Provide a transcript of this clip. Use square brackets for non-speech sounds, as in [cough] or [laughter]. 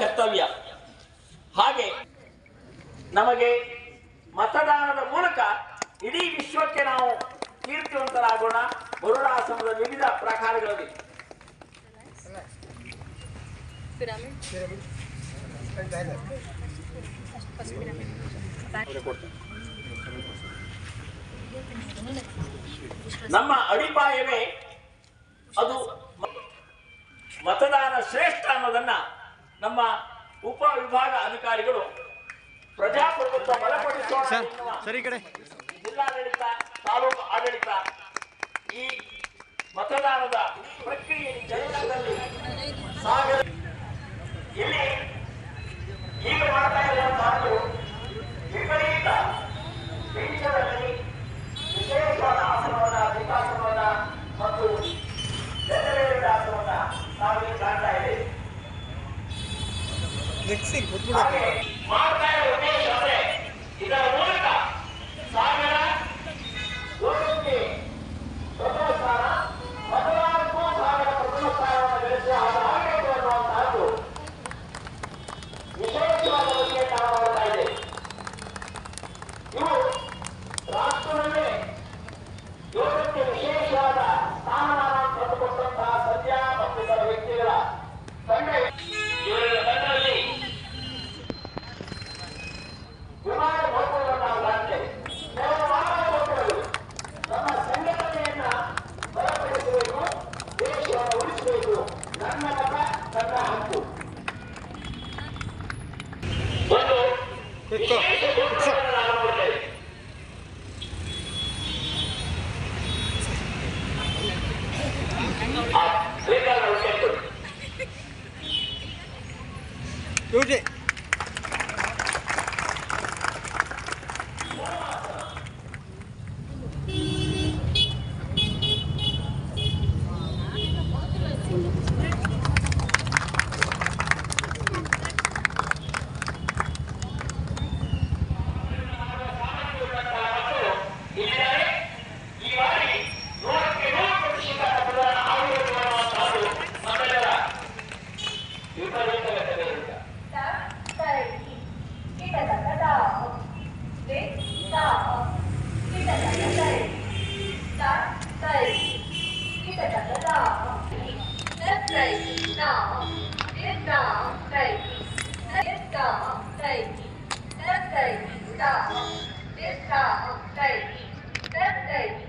ಕರ್ತವ್ಯ. ಹಾಗೆ ನಮಗೆ ಮತದಾನದ ಮೂಲಕ ಇಡೀ ವಿಶ್ವಕ್ಕೆ ನಾವು ಕೀರ್ತಿವಂತರಾಗೋಣ. ಬರುಡಾಸನದ ವಿವಿಧ ಪ್ರಕಾರಗಳಲ್ಲಿ. ನಮ್ಮ ಅಡಿಪಾಯವೇ ಅದು ಮತದಾನ ಶ್ರೇಷ್ಠ ಅನ್ನೋದನ್ನ ನಮ್ಮ ಉಪ ವಿಭಾಗ ಅಧಿಕಾರಿಗಳು ಪ್ರಜಾಪ್ರಭುತ್ವ ಬಲಪಡಿಸೋಣ ಜಿಲ್ಲಾಡಳಿತ ತಾಲೂಕು ಆಡಳಿತ मिक्सिंग भुटभुटा 됐다. 자. 아, [laughs] 요지. Thank you.